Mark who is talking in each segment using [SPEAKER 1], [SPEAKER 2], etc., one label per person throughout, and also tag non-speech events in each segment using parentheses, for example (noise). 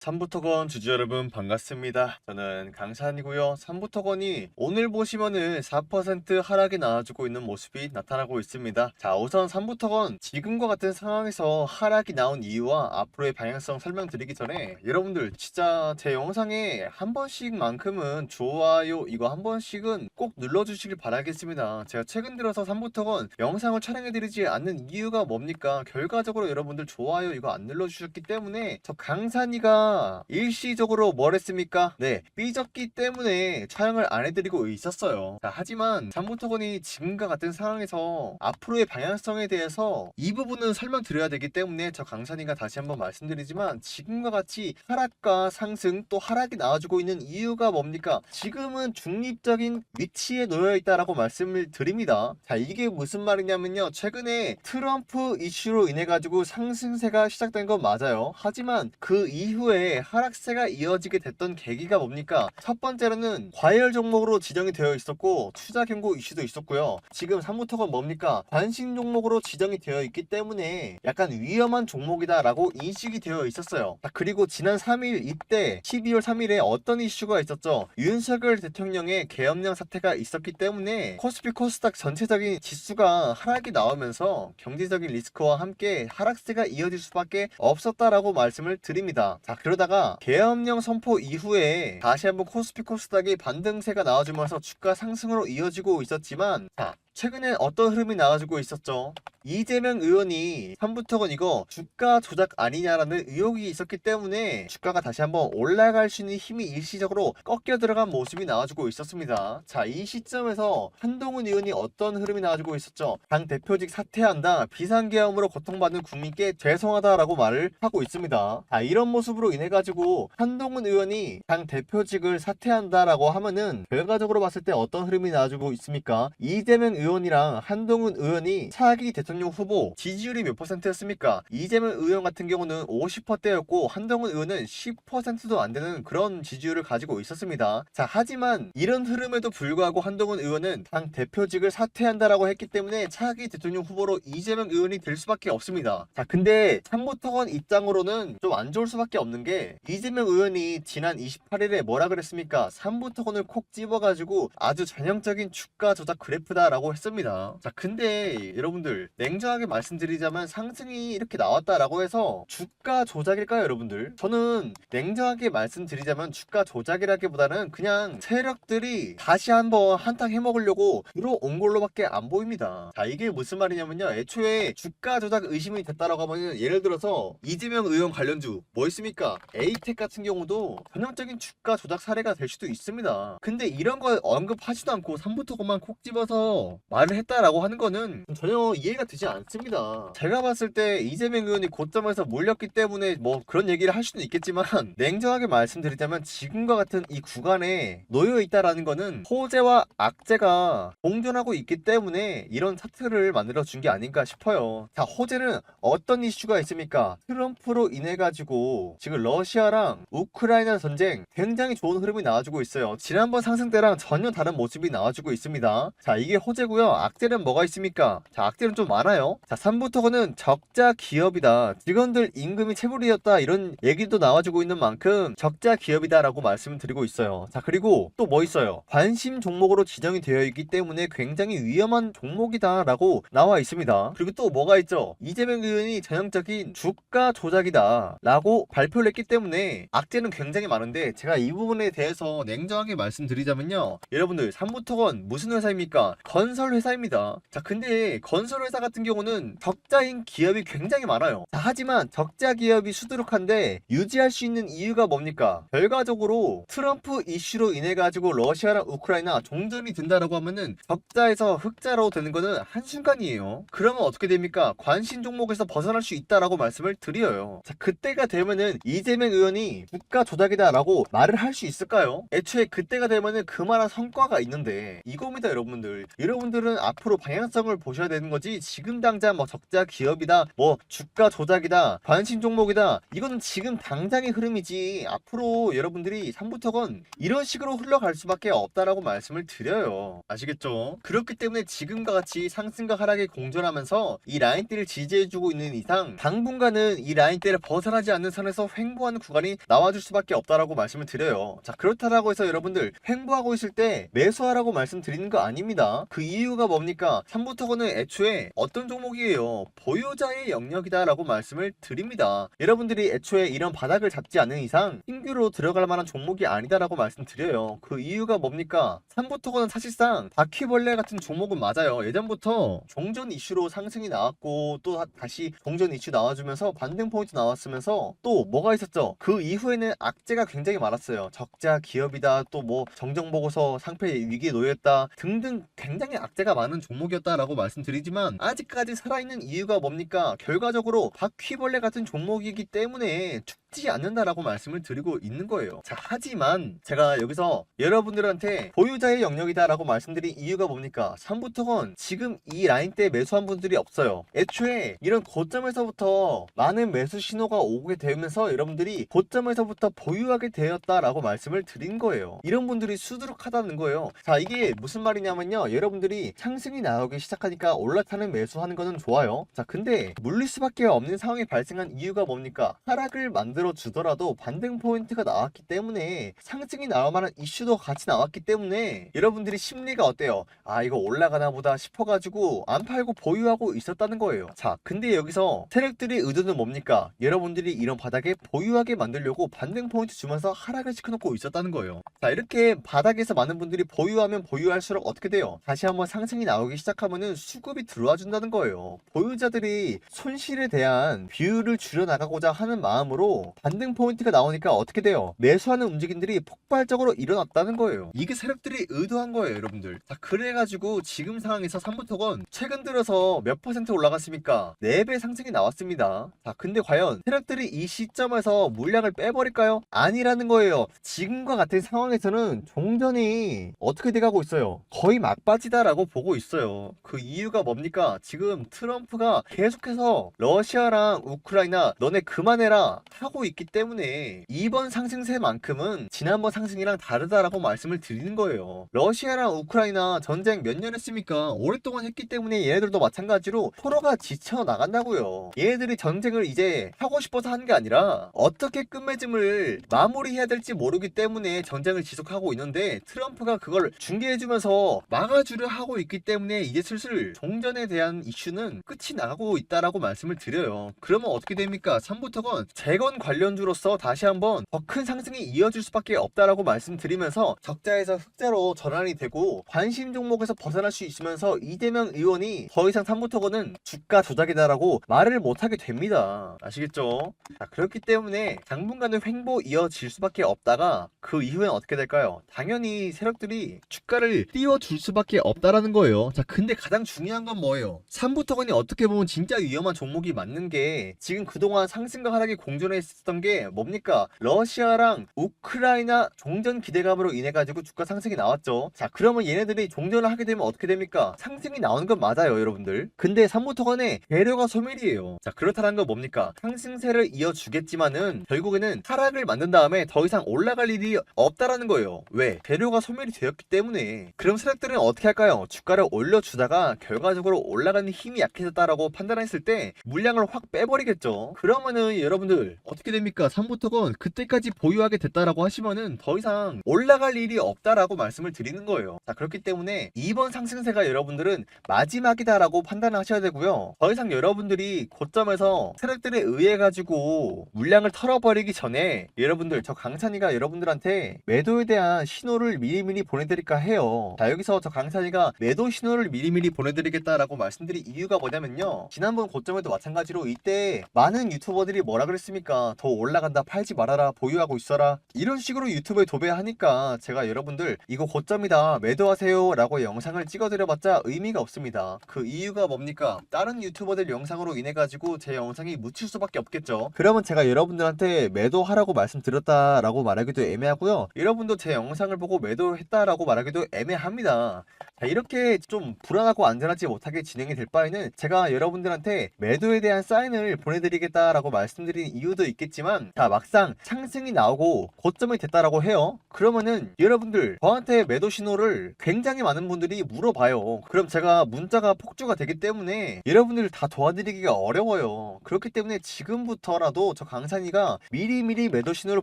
[SPEAKER 1] 삼부토건 주주 여러분 반갑습니다. 저는 강산이고요. 삼부토건이 오늘 보시면은 4% 하락이 나와주고 있는 모습이 나타나고 있습니다. 자, 우선 삼부토건 지금과 같은 상황에서 하락이 나온 이유와 앞으로의 방향성 설명드리기 전에 여러분들 진짜 제 영상에 한 번씩만큼은 좋아요 이거 한 번씩은 꼭 눌러주시길 바라겠습니다. 제가 최근 들어서 삼부토건 영상을 촬영해드리지 않는 이유가 뭡니까? 결과적으로 여러분들 좋아요 이거 안 눌러주셨기 때문에 저 강산이가 일시적으로 뭘 했습니까? 네, 삐졌기 때문에 촬영을 안 해드리고 있었어요. 자, 하지만 삼부토건이 지금과 같은 상황에서 앞으로의 방향성에 대해서 이 부분은 설명드려야 되기 때문에 저 강산이가 다시 한번 말씀드리지만 지금과 같이 하락과 상승 또 하락이 나와주고 있는 이유가 뭡니까? 지금은 중립적인 위치에 놓여 있다라고 말씀을 드립니다. 자, 이게 무슨 말이냐면요. 최근에 트럼프 이슈로 인해 가지고 상승세가 시작된 건 맞아요. 하지만 그 이후에 하락세가 이어지게 됐던 계기가 뭡니까? 첫 번째로는 과열 종목으로 지정이 되어 있었고 투자 경고 이슈도 있었고요. 지금 사무터건 뭡니까? 관심 종목으로 지정이 되어 있기 때문에 약간 위험한 종목이다라고 인식이 되어 있었어요. 자, 그리고 지난 3일 이때 12월 3일에 어떤 이슈가 있었죠? 윤석열 대통령의 계엄령 사태가 있었기 때문에 코스피 코스닥 전체적인 지수가 하락이 나오면서 경제적인 리스크와 함께 하락세가 이어질 수밖에 없었다라고 말씀을 드립니다. 자 그 러다가 계엄령 선포 이후에 다시 한번 코스피 코스닥이 반등세가 나와주면서 주가 상승으로 이어지고 있었지만 자 최근에 어떤 흐름이 나와주고 있었죠? 이재명 의원이 3부터건 이거 주가 조작 아니냐라는 의혹이 있었기 때문에 주가가 다시 한번 올라갈 수 있는 힘이 일시적으로 꺾여 들어간 모습이 나와주고 있었습니다. 자, 이 시점에서 한동훈 의원이 어떤 흐름이 나와주고 있었죠? 당 대표직 사퇴한다. 비상계엄으로 고통받는 국민께 죄송하다라고 말을 하고 있습니다. 자, 이런 모습으로 인해 가지고 한동훈 의원이 당 대표직을 사퇴한다라고 하면은 결과적으로 봤을 때 어떤 흐름이 나와주고 있습니까? 이재명 의원 이랑 한동훈 의원이 차기 대통령 후보 지지율이 몇 퍼센트였습니까? 이재명 의원 같은 경우는 50%대였고 한동훈 의원은 10%도 안 되는 그런 지지율을 가지고 있었습니다. 자, 하지만 이런 흐름에도 불구하고 한동훈 의원은 당 대표직을 사퇴한다라고 했기 때문에 차기 대통령 후보로 이재명 의원이 될 수밖에 없습니다. 자, 근데 참모터건 입장으로는 좀 안 좋을 수밖에 없는 게 이재명 의원이 지난 28일에 뭐라 그랬습니까? 3부터건을 콕 집어가지고 아주 전형적인 주가 조작 그래프다라고 했습니다. 자, 근데 여러분들 냉정하게 말씀드리자면 상승이 이렇게 나왔다라고 해서 주가 조작일까요, 여러분들? 저는 냉정하게 말씀드리자면 주가 조작이라기보다는 그냥 세력들이 다시 한번 한탕 해먹으려고 들어온 걸로밖에 안 보입니다. 자, 이게 무슨 말이냐면요. 애초에 주가 조작 의심이 됐다라고 하면 예를 들어서 이재명 의원 관련주 뭐 있습니까? 에이텍 같은 경우도 전형적인 주가 조작 사례가 될 수도 있습니다. 근데 이런 거 언급하지도 않고 3부터 것만 콕 집어서 말을 했다라고 하는 거는 전혀 이해가 되지 않습니다. 제가 봤을 때 이재명 의원이 고점에서 몰렸기 때문에 뭐 그런 얘기를 할 수는 있겠지만 (laughs) 냉정하게 말씀드리자면 지금과 같은 이 구간에 놓여 있다라는 거는 호재와 악재가 공존하고 있기 때문에 이런 차트를 만들어 준 게 아닌가 싶어요. 자, 호재는 어떤 이슈가 있습니까? 트럼프로 인해 가지고 지금 러시아랑 우크라이나 전쟁 굉장히 좋은 흐름이 나와주고 있어요. 지난번 상승 때랑 전혀 다른 모습이 나와주고 있습니다. 자, 이게 호재고요. 악재는 뭐가 있습니까? 자, 악재는 좀 많아요. 자, 3부터는 적자 기업이다. 직원들 임금이 체불이었다. 이런 얘기도 나와주고 있는 만큼 적자 기업이다라고 말씀을 드리고 있어요. 자, 그리고 또 뭐 있어요? 관심 종목으로 지정이 되어 있기 때문에 굉장히 위험한 종목이다라고 나와 있습니다. 그리고 또 뭐가 있죠? 이재명 의원이 전형적인 주가 조작이다. 라고 발표를 했기 때문에 악재는 굉장히 많은데 제가 이 부분에 대해서 냉정하게 말씀드리자면요. 여러분들 삼부터건 무슨 회사입니까? 건설 회사입니다. 자, 근데 건설 회사 같은 경우는 적자인 기업이 굉장히 많아요. 자, 하지만 적자 기업이 수두룩한데 유지할 수 있는 이유가 뭡니까? 결과적으로 트럼프 이슈로 인해 가지고 러시아랑 우크라이나 종전이 된다라고 하면은 적자에서 흑자로 되는 거는 한순간이에요. 그러면 어떻게 됩니까? 관심 종목에서 벗어날 수 있다라고 말씀을 드려요. 자, 그때가 되면은 이재명 의원이 주가 조작이다라고 말을 할 수 있을까요? 애초에 그때가 되면은 그만한 성과가 있는데 이겁니다, 여러분들. 여러분들 여러 분들은 앞으로 방향성을 보셔야 되는 거지 지금 당장 뭐 적자 기업이다 뭐 주가 조작이다 관심 종목이다 이거는 지금 당장의 흐름이지. 앞으로 여러분들이 3부터건 이런 식으로 흘러갈 수밖에 없다라고 말씀을 드려요. 아시겠죠? 그렇기 때문에 지금과 같이 상승과 하락이 공존하면서 이 라인대를 지지해주고 있는 이상 당분간은 이 라인대를 벗어나지 않는 선에서 횡보하는 구간이 나와줄 수밖에 없다라고 말씀을 드려요. 자 그렇다라고 해서 여러분들 횡보하고 있을 때 매수하라고 말씀드리는 거 아닙니다. 그 이유 가 뭡니까? 3부터건은 애초에 어떤 종목이에요? 보유자의 영역이다라고 말씀을 드립니다. 여러분들이 애초에 이런 바닥을 잡지 않는 이상 신규로 들어갈 만한 종목이 아니다라고 말씀드려요. 그 이유가 뭡니까? 3부터건은 사실상 바퀴벌레 같은 종목은 맞아요. 예전부터 종전 이슈로 상승이 나왔고 또 다- 다시 종전 이슈 나와주면서 반등 포인트 나왔으면서 또 뭐가 있었죠? 그 이후에는 악재가 굉장히 많았어요. 적자 기업이다 또 뭐 정정보고서 상패 위기에 놓였다 등등 굉장히 악 재가 많은 종목이었다라고 말씀드리지만 아직까지 살아있는 이유가 뭡니까? 결과적으로 바퀴벌레 같은 종목이기 때문에 죽지 않는다라고 말씀을 드리고 있는 거예요. 자 하지만 제가 여기서 여러분들한테 보유자의 영역이다라고 말씀드린 이유가 뭡니까? 3부터건 지금 이 라인 때 매수한 분들이 없어요. 애초에 이런 고점에서부터 많은 매수 신호가 오게 되면서 여러분들이 고점에서부터 보유하게 되었다라고 말씀을 드린 거예요. 이런 분들이 수두룩하다는 거예요. 자 이게 무슨 말이냐면요. 여러분들이 상승이 나오기 시작하니까 올라타는 매수하는 거는 좋아요. 자 근데 물릴 수밖에 없는 상황이 발생한 이유가 뭡니까? 하락을 만들 어 주더라도 반등 포인트가 나왔기 때문에 상승이 나올 만한 이슈도 같이 나왔기 때문에 여러분들이 심리가 어때요? 아 이거 올라가나 보다 싶어가지고 안 팔고 보유하고 있었다는 거예요. 자 근데 여기서 세력들의 의도는 뭡니까? 여러분들이 이런 바닥에 보유하게 만들려고 반등 포인트 주면서 하락을 시켜놓고 있었다는 거예요. 자 이렇게 바닥에서 많은 분들이 보유하면 보유할수록 어떻게 돼요? 다시 한번 상승이 나오기 시작하면은 수급이 들어와 준다는 거예요. 보유자들이 손실에 대한 비율을 줄여 나가고자 하는 마음으로 반등 포인트가 나오니까 어떻게 돼요? 매수하는 움직임들이 폭발적으로 일어났다는 거예요. 이게 세력들이 의도한 거예요 여러분들. 자 그래가지고 지금 상황에서 3부터건 최근 들어서 몇 퍼센트 올라갔습니까? 4배 상승이 나왔습니다. 자 근데 과연 세력들이 이 시점에서 물량을 빼버릴까요? 아니라는 거예요. 지금과 같은 상황에서는 종전이 어떻게 돼가고 있어요? 거의 막바지다라고 보고 있어요. 그 이유가 뭡니까? 지금 트럼프가 계속해서 러시아랑 우크라이나 너네 그만해라 하고 있기 때문에 이번 상승세만큼은 지난번 상승이랑 다르다라고 말씀을 드리는 거예요 러시아랑 우크라이나 전쟁 몇 년 했습니까 오랫동안 했기 때문에 얘네들도 마찬가지로 서로가 지쳐 나간다고요 얘네들이 전쟁을 이제 하고 싶어서 하는 게 아니라 어떻게 끝맺음을 마무리해야 될지 모르기 때문에 전쟁을 지속하고 있는데 트럼프가 그걸 중계해주면서 막아주려 하고 있기 때문에 이제 슬슬 종전에 대한 이슈는 끝이 나가고 있다라고 말씀을 드려요. 그러면 어떻게 됩니까? 3부터건 재건 관 련주로서 다시 한번 더 큰 상승이 이어질 수밖에 없다라고 말씀드리면서 적자에서 흑자로 전환이 되고 관심 종목에서 벗어날 수 있으면서 이재명 의원이 더 이상 3부터건은 주가 조작이다라고 말을 못하게 됩니다. 아시겠죠? 자, 그렇기 때문에 당분간은 횡보 이어질 수밖에 없다가 그 이후엔 어떻게 될까요? 당연히 세력들이 주가를 띄워줄 수밖에 없다라는 거예요. 자, 근데 가장 중요한 건 뭐예요? 3부터건이 어떻게 보면 진짜 위험한 종목이 맞는 게 지금 그동안 상승과 하락이 공존 해 있었던 게 뭡니까? 러시아랑 우크라이나 종전 기대감으로 인해 가지고 주가 상승이 나왔죠. 자, 그러면 얘네들이 종전을 하게 되면 어떻게 됩니까? 상승이 나오는 건 맞아요, 여러분들. 근데 3부터건의 배려가 소멸이에요. 자, 그렇다는 건 뭡니까? 상승세를 이어주겠지만은 결국에는 하락을 만든 다음에 더 이상 올라갈 일이 없다라는 거예요. 왜? 배려가 소멸이 되었기 때문에. 그럼 세력들은 어떻게 할까요? 주가를 올려주다가 결과적으로 올라가는 힘이 약해졌다라고 판단했을 때 물량을 확 빼버리겠죠. 그러면은 여러분들 어떻게 됩니까? 3부터건 그때까지 보유하게 됐다라고 하시면은 더 이상 올라갈 일이 없다라고 말씀을 드리는 거예요. 자, 그렇기 때문에 이번 상승세가 여러분들은 마지막이다라고 판단하셔야 되고요. 더 이상 여러분들이 고점에서 세력들에 의해 가지고 물량을 털어버리기 전에 여러분들 저 강찬이가 여러분들한테 매도에 대한 신호를 미리미리 보내드릴까 해요. 자 여기서 저 강찬이가 매도 신호를 미리미리 보내드리겠다라고 말씀드린 이유가 뭐냐면요. 지난번 고점에도 마찬가지로 이때 많은 유튜버들이 뭐라 그랬습니까? 더 올라간다 팔지 말아라 보유하고 있어라. 이런 식으로 유튜브에 도배하니까 제가 여러분들 이거 고점이다 매도하세요 라고 영상을 찍어드려봤자 의미가 없습니다. 그 이유가 뭡니까? 다른 유튜버들 영상으로 인해 가지고 제 영상이 묻힐 수밖에 없겠죠. 그러면 제가 여러분들한테 매도하라고 말씀드렸다 라고 말하기도 애매하고요. 여러분도 제 영상을 보고 매도했다 라고 말하기도 애매합니다. 자, 이렇게 좀 불안하고 안전하지 못하게 진행이 될 바에는 제가 여러분들한테 매도에 대한 사인을 보내드리겠다라고 말씀드린 이유도 있 겠지만 자 막상 상승이 나오고 고점이 됐다라고 해요. 그러면은 여러분들 저한테 매도 신호를 굉장히 많은 분들이 물어봐요. 그럼 제가 문자가 폭주가 되기 때문에 여러분들 다 도와드리기가 어려워요. 그렇기 때문에 지금부터라도 저 강산이가 미리미리 매도 신호를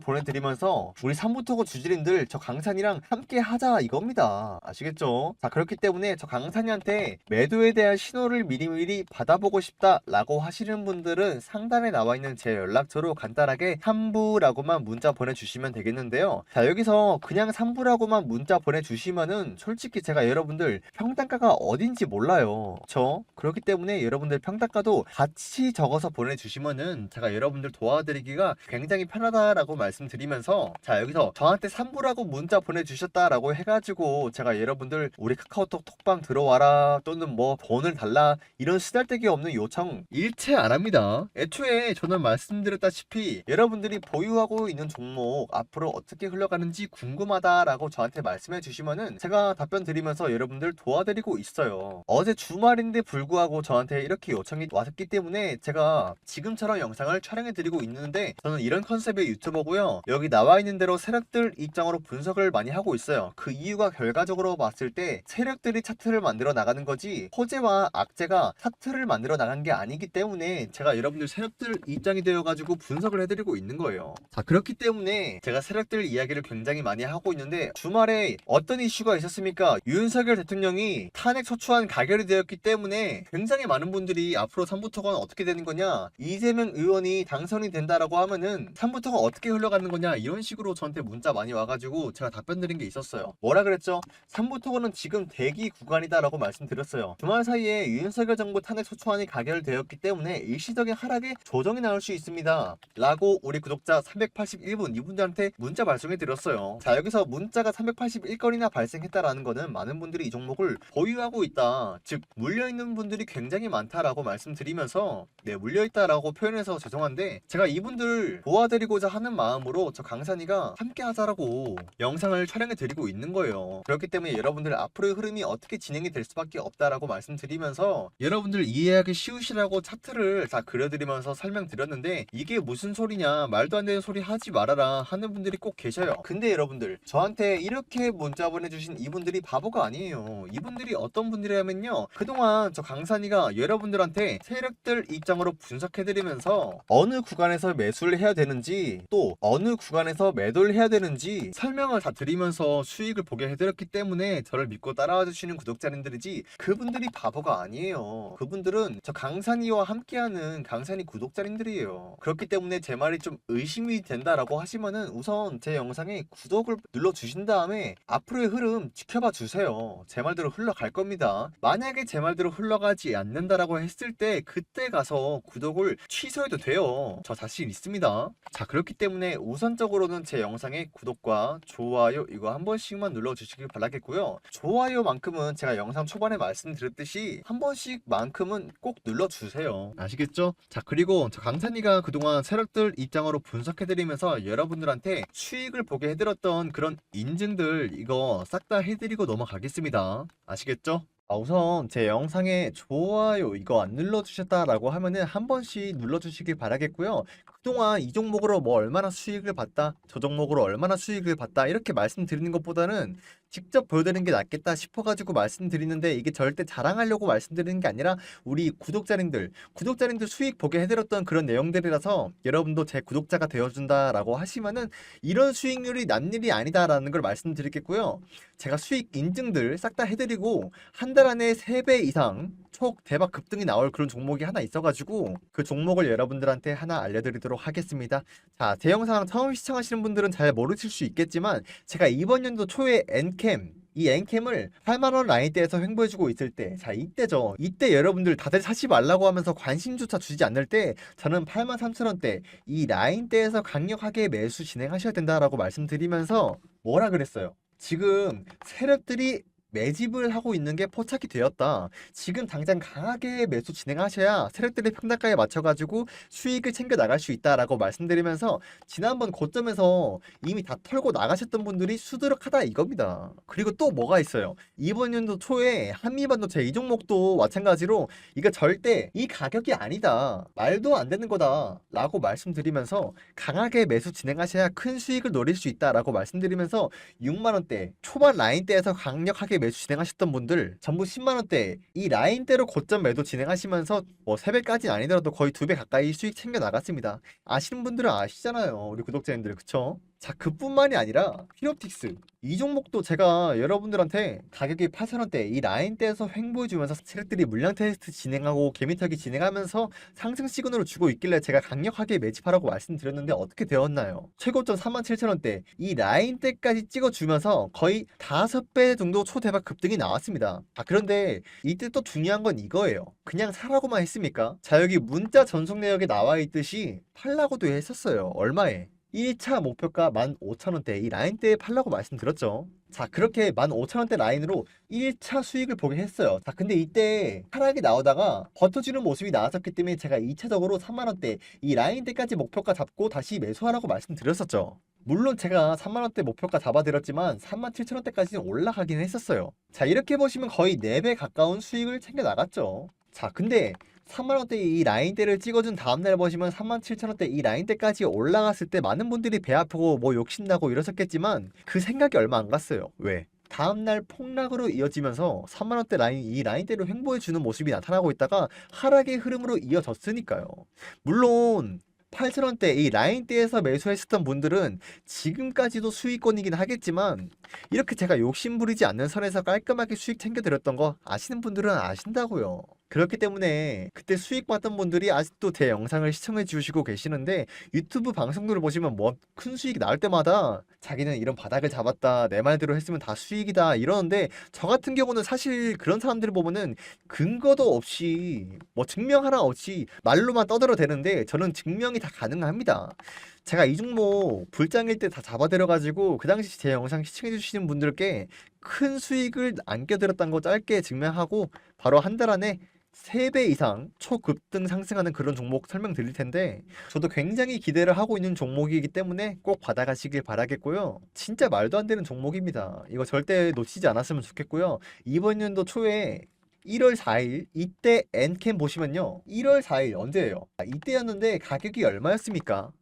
[SPEAKER 1] 보내드리면서 우리 삼부토고 주주님들 저 강산이랑 함께 하자 이겁니다. 아시겠죠? 자 그렇기 때문에 저 강산이한테 매도에 대한 신호를 미리미리 받아보고 싶다 라고 하시는 분들은 상단에 나와 있는 제 연락처로 간단하게 3부라고만 문자 보내주시면 되겠는데요. 자 여기서 그냥 3부라고만 문자 보내주시면은 솔직히 제가 여러분들 평단가가 어딘지 몰라요. 저 그렇기 때문에 여러분들 평단가도 같이 적어서 보내주시면은 제가 여러분들 도와드리기가 굉장히 편하다라고 말씀드리면서 자 여기서 저한테 3부라고 문자 보내주셨다라고 해가지고 제가 여러분들 우리 카카오톡 톡방 들어와라 또는 뭐 돈을 달라 이런 쓰잘데기 없는 요청 일체 안 합니다. 애초에 저는 말씀드렸다시피 여러분들이 보유하고 있는 종목 앞으로 어떻게 흘러가는지 궁금하다라고 저한테 말씀해 주시면은 제가 답변 드리면서 여러분들 도와드리고 있어요. 어제 주말인데 불구하고 저한테 이렇게 요청이 왔기 때문에 제가 지금처럼 영상을 촬영해 드리고 있는데 저는 이런 컨셉의 유튜버고요. 여기 나와 있는 대로 세력들 입장으로 분석을 많이 하고 있어요. 그 이유가 결과적으로 봤을 때 세력들이 차트를 만들어 나가는 거지 호재와 악재가 차트를 만들어 나간 게 아니기 때문에 제가 여러분들 세력들 입장이 되어 가지고 분석 을 해드리고 있는 거예요. 자 그렇기 때문에 제가 세력들 이야기를 굉장히 많이 하고 있는데 주말에 어떤 이슈가 있었습니까? 윤석열 대통령이 탄핵 소추안 가결이 되었기 때문에 굉장히 많은 분들이 앞으로 3부토건 어떻게 되는 거냐 이재명 의원이 당선이 된다라고 하면은 3부토가 어떻게 흘러가는 거냐 이런 식으로 저한테 문자 많이 와가지고 제가 답변 드린 게 있었어요. 뭐라 그랬죠? 3부토건은 지금 대기 구간이다라고 말씀드렸어요. 주말 사이에 윤석열 정부 탄핵 소추안이 가결되었기 때문에 일시적인 하락에 조정이 나올 수 있습니다. 라고 우리 구독자 381분 이분들한테 문자 발송해 드렸어요. 자 여기서 문자가 381건이나 발생했다라는 거는 많은 분들이 이 종목을 보유하고 있다. 즉 물려있는 분들이 굉장히 많다라고 말씀드리면서 네 물려있다라고 표현해서 죄송한데 제가 이분들 도와드리고자 하는 마음으로 저 강산이가 함께 하자라고 영상을 촬영해 드리고 있는 거예요. 그렇기 때문에 여러분들 앞으로의 흐름이 어떻게 진행이 될 수밖에 없다라고 말씀드리면서 여러분들 이해하기 쉬우시라고 차트를 다 그려드리면서 설명드렸는데 이게 무슨 소리냐 말도 안 되는 소리 하지 말아라 하는 분들이 꼭 계셔요. 근데 여러분들 저한테 이렇게 문자 보내주신 이분들이 바보가 아니에요. 이분들이 어떤 분들이냐면요. 그동안 저 강산이가 여러분들한테 세력들 입장으로 분석해드리면서 어느 구간에서 매수를 해야 되는지 또 어느 구간에서 매도를 해야 되는지 설명을 다 드리면서 수익을 보게 해드렸기 때문에 저를 믿고 따라와 주시는 구독자님들이지 그분들이 바보가 아니에요. 그분들은 저 강산이와 함께하는 강산이 구독자님들이에요. 그렇기 때문에 제 말이 좀 의심이 된다라고 하시면은 우선 제 영상에 구독을 눌러 주신 다음에 앞으로의 흐름 지켜봐 주세요. 제 말대로 흘러갈 겁니다. 만약에 제 말대로 흘러가지 않는다라고 했을 때 그때 가서 구독을 취소해도 돼요. 저 자신 있습니다. 자 그렇기 때문에 우선적으로는 제 영상에 구독과 좋아요 이거 한 번씩만 눌러주시길 바라겠고요. 좋아요만큼은 제가 영상 초반에 말씀드렸듯이 한 번씩만큼은 꼭 눌러주세요. 아시겠죠? 자 그리고 저 강산이가 그동안 세력들 입장으로 분석해드리면서 여러분들한테 수익을 보게 해드렸던 그런 인증들 이거 싹 다 해드리고 넘어가겠습니다. 아시겠죠? 아, 우선 제 영상에 좋아요 이거 안 눌러주셨다라고 하면은 한 번씩 눌러주시길 바라겠고요. 그동안 이 종목으로 뭐 얼마나 수익을 봤다, 저 종목으로 얼마나 수익을 봤다 이렇게 말씀드리는 것보다는 직접 보여드리는 게 낫겠다 싶어가지고 말씀드리는데 이게 절대 자랑하려고 말씀드리는 게 아니라 우리 구독자님들, 구독자님들 수익 보게 해드렸던 그런 내용들이라서 여러분도 제 구독자가 되어준다라고 하시면은 이런 수익률이 난 일이 아니다라는 걸 말씀드리겠고요. 제가 수익 인증들 싹 다 해드리고 한 달 안에 3배 이상 촉 대박 급등이 나올 그런 종목이 하나 있어가지고 그 종목을 여러분들한테 하나 알려드리도록 하겠습니다. 자, 제 영상 처음 시청하시는 분들은 잘 모르실 수 있겠지만 제가 이번 연도 초에 엔캠 이 엔캠을 8만원 라인대에서 횡보해주고 있을 때, 자, 이때죠. 이때 여러분들 다들 사지 말라고 하면서 관심조차 주지 않을 때, 저는 8만 3천원대, 이 라인대에서 강력하게 매수 진행하셔야 된다라고 말씀드리면서 뭐라 그랬어요? 지금 세력들이 매집을 하고 있는 게 포착이 되었다. 지금 당장 강하게 매수 진행하셔야 세력들의 평단가에 맞춰가지고 수익을 챙겨 나갈 수 있다라고 말씀드리면서 지난번 고점에서 이미 다 털고 나가셨던 분들이 수두룩하다 이겁니다. 그리고 또 뭐가 있어요? 이번 연도 초에 한미반도체 이 종목도 마찬가지로 이거 절대 이 가격이 아니다. 말도 안 되는 거다. 라고 말씀드리면서 강하게 매수 진행하셔야 큰 수익을 노릴 수 있다라고 말씀드리면서 6만원대 초반 라인대에서 강력하게 매수 진행하셨던 분들 전부 10만원대 이 라인대로 고점 매도 진행하시면서 뭐 3배까지는 아니더라도 거의 2배 가까이 수익 챙겨 나갔습니다. 아시는 분들은 아시잖아요. 우리 구독자님들 그쵸? 자 그뿐만이 아니라 피롭틱스 이 종목도 제가 여러분들한테 가격이 8,000원대 이 라인대에서 횡보해주면서 세력들이 물량 테스트 진행하고 개미터기 진행하면서 상승 시그널을 주고 있길래 제가 강력하게 매집하라고 말씀드렸는데 어떻게 되었나요? 최고점 37,000원대 이 라인대까지 찍어주면서 거의 5배 정도 초대박 급등이 나왔습니다. 아 그런데 이때 또 중요한 건 이거예요. 그냥 사라고만 했습니까? 자 여기 문자 전송 내역에 나와 있듯이 팔라고도 했었어요. 얼마에? 1차 목표가 15,000원대 이 라인대에 팔라고 말씀드렸죠. 자 그렇게 15,000원대 라인으로 1차 수익을 보게 했어요. 자 근데 이때 하락이 나오다가 버텨주는 모습이 나왔었기 때문에 제가 2차적으로 3만원대 이 라인대까지 목표가 잡고 다시 매수하라고 말씀드렸었죠. 물론 제가 3만원대 목표가 잡아드렸지만 37,000원대까지는 올라가긴 했었어요. 자 이렇게 보시면 거의 4배 가까운 수익을 챙겨 나갔죠. 자 근데 3만원대 이 라인대를 찍어준 다음날 보시면 37,000원대 이 라인대까지 올라갔을 때 많은 분들이 배 아프고 뭐 욕심나고 이러셨겠지만 그 생각이 얼마 안 갔어요. 왜? 다음날 폭락으로 이어지면서 3만원대 라인 이 라인대로 횡보해주는 모습이 나타나고 있다가 하락의 흐름으로 이어졌으니까요. 물론 8,000원대 이 라인대에서 매수했었던 분들은 지금까지도 수익권이긴 하겠지만 이렇게 제가 욕심 부리지 않는 선에서 깔끔하게 수익 챙겨드렸던 거 아시는 분들은 아신다고요. 그렇기 때문에 그때 수익 봤던 분들이 아직도 제 영상을 시청해 주시고 계시는데 유튜브 방송들을 보시면 뭐 큰 수익이 나올 때마다 자기는 이런 바닥을 잡았다 내 말대로 했으면 다 수익이다 이러는데 저 같은 경우는 사실 그런 사람들을 보면은 근거도 없이 뭐 증명 하나 없이 말로만 떠들어대는데 저는 증명이 다 가능합니다. 제가 이 종목 불장일 때 다 잡아들여가지고 그 당시 제 영상 시청해 주시는 분들께 큰 수익을 안겨드렸다는 거 짧게 증명하고 바로 한 달 안에 3배 이상 초급등 상승하는 그런 종목 설명드릴 텐데 저도 굉장히 기대를 하고 있는 종목이기 때문에 꼭 받아가시길 바라겠고요. 진짜 말도 안 되는 종목입니다. 이거 절대 놓치지 않았으면 좋겠고요. 이번 연도 초에 1월 4일 이때 엔캠 보시면요. 1월 4일 언제예요? 아, 이때였는데 가격이 얼마였습니까?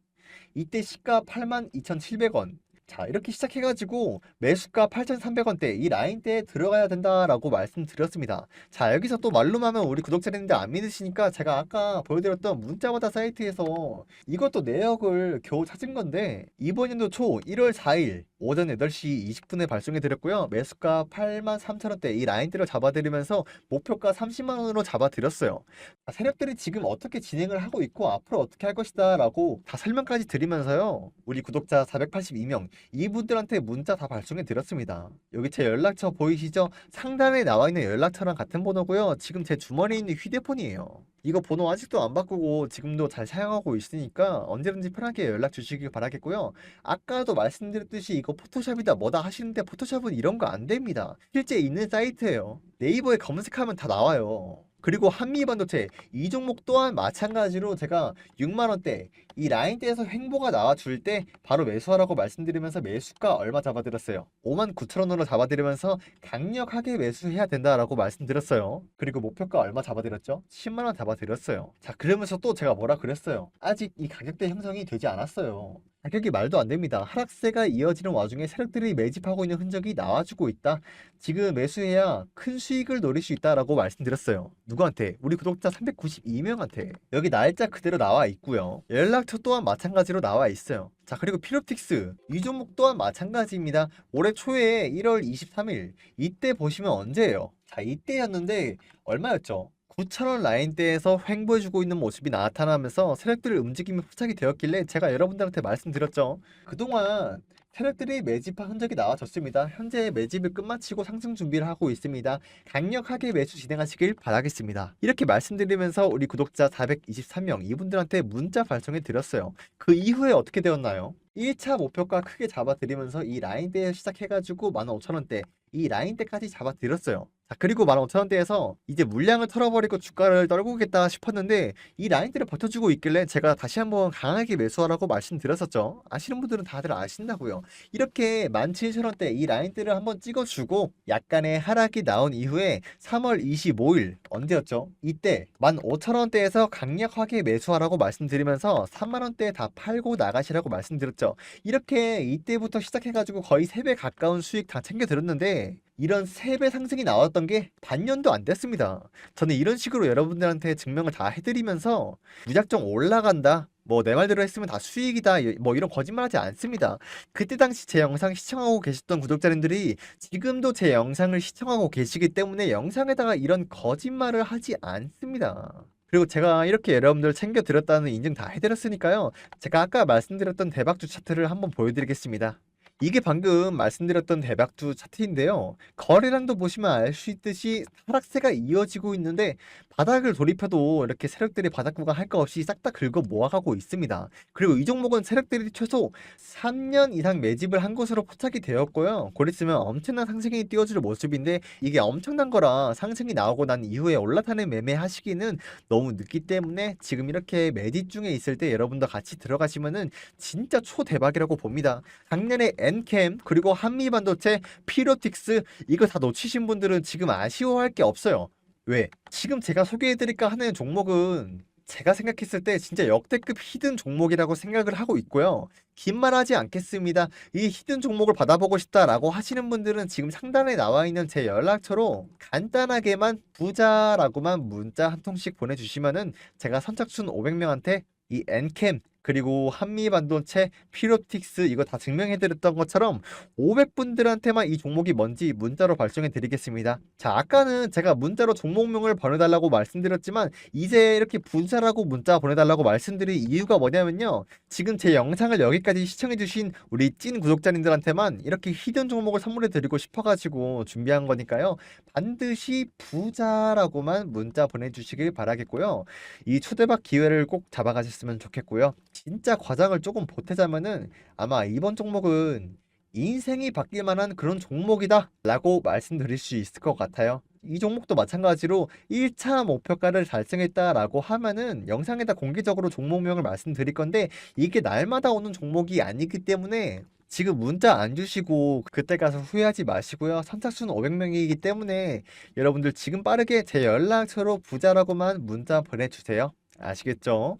[SPEAKER 1] 이때 시가 82,700원. 자, 이렇게 시작해가지고 매수가 8,300원대 이 라인대에 들어가야 된다라고 말씀드렸습니다. 자, 여기서 또 말로만 하면 우리 구독자님들 안 믿으시니까 제가 아까 보여드렸던 문자마다 사이트에서 이것도 내역을 겨우 찾은 건데 이번 연도 초 1월 4일 오전 8시 20분에 발송해 드렸고요. 매수가 83,000원대 이 라인대를 잡아드리면서 목표가 30만 원으로 잡아드렸어요. 자, 세력들이 지금 어떻게 진행을 하고 있고 앞으로 어떻게 할 것이다 라고 다 설명까지 드리면서요. 우리 구독자 482명 이분들한테 문자 다 발송해 드렸습니다. 여기 제 연락처 보이시죠? 상단에 나와 있는 연락처랑 같은 번호고요. 지금 제 주머니에 있는 휴대폰이에요. 이거 번호 아직도 안 바꾸고 지금도 잘 사용하고 있으니까 언제든지 편하게 연락 주시길 바라겠고요. 아까도 말씀드렸듯이 이거 포토샵이다 뭐다 하시는데 포토샵은 이런 거 안 됩니다. 실제 있는 사이트예요. 네이버에 검색하면 다 나와요. 그리고 한미 반도체 이 종목 또한 마찬가지로 제가 6만원대 이 라인대에서 횡보가 나와줄 때 바로 매수하라고 말씀드리면서 매수가 얼마 잡아드렸어요? 5만 9천원으로 잡아드리면서 강력하게 매수해야 된다라고 말씀드렸어요. 그리고 목표가 얼마 잡아드렸죠? 10만원 잡아드렸어요. 자 그러면서 또 제가 뭐라 그랬어요? 아직 이 가격대 형성이 되지 않았어요 가격이 말도 안 됩니다. 하락세가 이어지는 와중에 세력들이 매집하고 있는 흔적이 나와주고 있다. 지금 매수해야 큰 수익을 노릴 수 있다라고 말씀드렸어요. 누구한테? 우리 구독자 392명한테. 여기 날짜 그대로 나와 있고요. 연락처 또한 마찬가지로 나와 있어요. 자 그리고 피롭틱스 이 종목 또한 마찬가지입니다. 올해 초에 1월 23일 이때 보시면 언제예요? 자 이때였는데 얼마였죠? 9,000원 라인대에서 횡보해주고 있는 모습이 나타나면서 세력들 움직임이 포착이 되었길래 제가 여러분들한테 말씀드렸죠. 그동안 세력들이 매집한 흔적이 나와졌습니다. 현재 매집을 끝마치고 상승 준비를 하고 있습니다. 강력하게 매수 진행하시길 바라겠습니다. 이렇게 말씀드리면서 우리 구독자 423명 이분들한테 문자 발송해 드렸어요. 그 이후에 어떻게 되었나요? 1차 목표가 크게 잡아드리면서 이 라인대에 시작해가지고 15,000원대 이 라인대까지 잡아드렸어요. 자, 그리고 15,000원대에서 이제 물량을 털어버리고 주가를 떨구겠다 싶었는데 이 라인대를 버텨주고 있길래 제가 다시 한번 강하게 매수하라고 말씀드렸었죠. 아시는 분들은 다들 아신다고요. 이렇게 17,000원대 이 라인대를 한번 찍어주고 약간의 하락이 나온 이후에 3월 25일 언제였죠? 이때 15,000원대에서 강력하게 매수하라고 말씀드리면서 3만원대 다 팔고 나가시라고 말씀드렸죠. 이렇게 이때부터 시작해가지고 거의 3배 가까운 수익 다 챙겨드렸는데 이런 3배 상승이 나왔던 게 반년도 안 됐습니다. 저는 이런 식으로 여러분들한테 증명을 다 해드리면서 무작정 올라간다. 뭐 내 말대로 했으면 다 수익이다. 뭐 이런 거짓말하지 않습니다. 그때 당시 제 영상 시청하고 계셨던 구독자님들이 지금도 제 영상을 시청하고 계시기 때문에 영상에다가 이런 거짓말을 하지 않습니다. 그리고 제가 이렇게 여러분들 챙겨드렸다는 인증 다 해드렸으니까요. 제가 아까 말씀드렸던 대박주 차트를 한번 보여드리겠습니다. 이게 방금 말씀드렸던 대박주 차트인데요. 거래량도 보시면 알 수 있듯이 하락세가 이어지고 있는데 바닥을 돌입해도 이렇게 세력들이 바닥 구간 할거 없이 싹 다 긁어 모아가고 있습니다. 그리고 이 종목은 세력들이 최소 3년 이상 매집을 한 것으로 포착이 되었고요. 곧 있으면 엄청난 상승이 띄워줄 모습인데 이게 엄청난 거라 상승이 나오고 난 이후에 올라타는 매매 하시기는 너무 늦기 때문에 지금 이렇게 매집 중에 있을 때 여러분도 같이 들어가시면은 진짜 초대박이라고 봅니다. 작년에 엔캠 그리고 한미반도체 피로틱스 이거 다 놓치신 분들은 지금 아쉬워할 게 없어요. 왜? 지금 제가 소개해드릴까 하는 종목은 제가 생각했을 때 진짜 역대급 히든 종목이라고 생각을 하고 있고요. 긴 말 하지 않겠습니다. 이 히든 종목을 받아보고 싶다라고 하시는 분들은 지금 상단에 나와 있는 제 연락처로 간단하게만 부자라고만 문자 한 통씩 보내주시면은 제가 선착순 500명한테 이 엔캠 그리고 한미 반도체, 피로틱스 이거 다 증명해드렸던 것처럼 500분들한테만 이 종목이 뭔지 문자로 발송해드리겠습니다. 자, 아까는 제가 문자로 종목명을 보내달라고 말씀드렸지만 이제 이렇게 분사라고 문자 보내달라고 말씀드린 이유가 뭐냐면요. 지금 제 영상을 여기까지 시청해주신 우리 찐 구독자님들한테만 이렇게 히든 종목을 선물해드리고 싶어가지고 준비한 거니까요. 반드시 부자라고만 문자 보내주시길 바라겠고요. 이 초대박 기회를 꼭 잡아가셨으면 좋겠고요. 진짜 과장을 조금 보태자면은 아마 이번 종목은 인생이 바뀔 만한 그런 종목이다 라고 말씀드릴 수 있을 것 같아요. 이 종목도 마찬가지로 1차 목표가를 달성했다라고 하면은 영상에다 공개적으로 종목명을 말씀드릴 건데 이게 날마다 오는 종목이 아니기 때문에 지금 문자 안 주시고 그때 가서 후회하지 마시고요. 선착순 500명이기 때문에 여러분들 지금 빠르게 제 연락처로 부자라고만 문자 보내주세요. 아시겠죠?